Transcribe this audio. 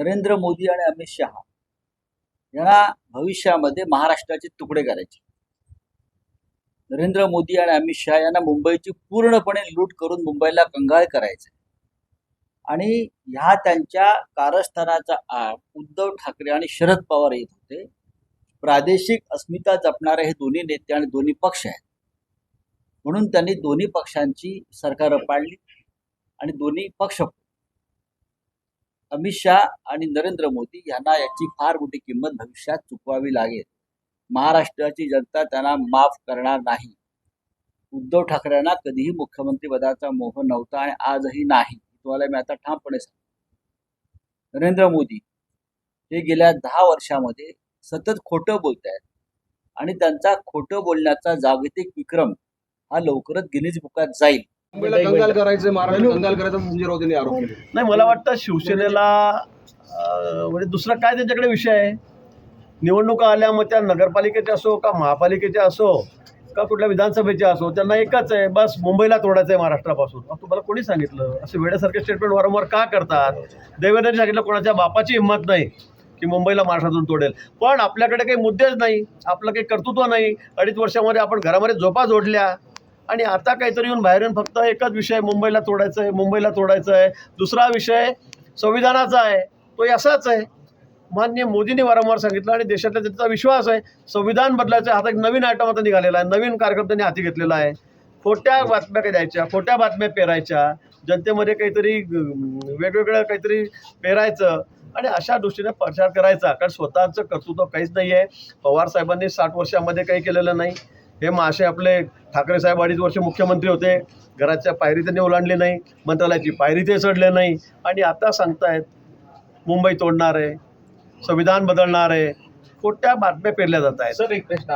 नरेंद्र मोदी आणि अमित शहा यांना भविष्यामध्ये महाराष्ट्राचे तुकडे करायचे. नरेंद्र मोदी आणि अमित शहा यांना मुंबईची पूर्णपणे लूट करून मुंबईला कंगाळ करायचे आणि ह्या त्यांच्या कारस्थानाचा आड उद्धव ठाकरे आणि शरद पवार येत होते. प्रादेशिक अस्मिता जपणारे हे दोन्ही नेते आणि दोन्ही पक्ष आहेत. म्हणून त्यांनी दोन्ही पक्षांची सरकारं पाडली आणि दोन्ही पक्ष अमित शहा आणि नरेंद्र मोदी यांना याची फार मोठी किंमत भविष्यात चुकवावी लागेल. महाराष्ट्राची जनता त्यांना माफ करणार नाही. उद्धव ठाकरेंना कधीही मुख्यमंत्री पदाचा मोह नव्हता आणि आजही नाही. तुम्हाला मी आता ठामपणे सांगतो. नरेंद्र मोदी हे गेल्या दहा वर्षामध्ये सतत खोटं बोलत आहेत आणि त्यांचा खोटं बोलण्याचा जागतिक विक्रम हा लवकरच गिनीज बुकात जाईल. मुंबईला कंगाल करायचं महाराष्ट्र कंगाल करायचं म्हणजे आरोप केले. नाही मला वाटतं शिवसेनेला म्हणजे दुसरा काय त्यांच्याकडे विषय आहे? निवडणुका आल्या मग त्या नगरपालिकेच्या असो का महापालिकेच्या असो का कुठल्या विधानसभेच्या असो त्यांना एकच आहे बस मुंबईला तोडायचं आहे महाराष्ट्रापासून तुम्हाला कोणी सांगितलं? असे वेड्यासारखे स्टेटमेंट वारंवार का करतात? देवेंद्रने सांगितलं कोणाच्या बापाची हिंमत नाही की मुंबईला महाराष्ट्रातून तोडेल. पण आपल्याकडे काही मुद्देच नाही आपलं काही कर्तृत्व नाही. अडीच वर्षामध्ये आपण घरामध्ये झोपा जोडल्या. आणि आता काहीतरी येऊन बाहेर येऊन फक्त एकच विषय मुंबईला तोडायचं आहे मुंबईला तोडायचं आहे. दुसरा विषय संविधानाचा आहे. तो असाच आहे. मान्य मोदींनी वारंवार सांगितलं आणि देशातला त्यांचा विश्वास आहे. संविधान बदलायचं हातात एक नवीन आयटम आता निघालेला आहे. नवीन कार्यक्रम त्यांनी हाती घेतलेला आहे. खोट्या बातम्या काही द्यायच्या खोट्या बातम्या पेरायच्या. जनतेमध्ये काहीतरी वेगवेगळं काहीतरी पेरायचं. आणि अशा दृष्टीने प्रचार करायचा. कारण स्वतःचं कर्तृत्व काहीच नाही आहे पवार साहेबांनी साठ वर्षामध्ये काही केलेलं नाही. हे मासे आपले ठाकरे साहेब अडीच वर्ष मुख्यमंत्री होते. घराच्या पायरी त्यांनी ओलांडली नाही मंत्रालयाची पायरी ते चढले नाही. आणि आता सांगतायत मुंबई तोडणार आहे संविधान बदलणार आहे खोट्या बातम्या पेरल्या जात आहेत सर एक प्रश्न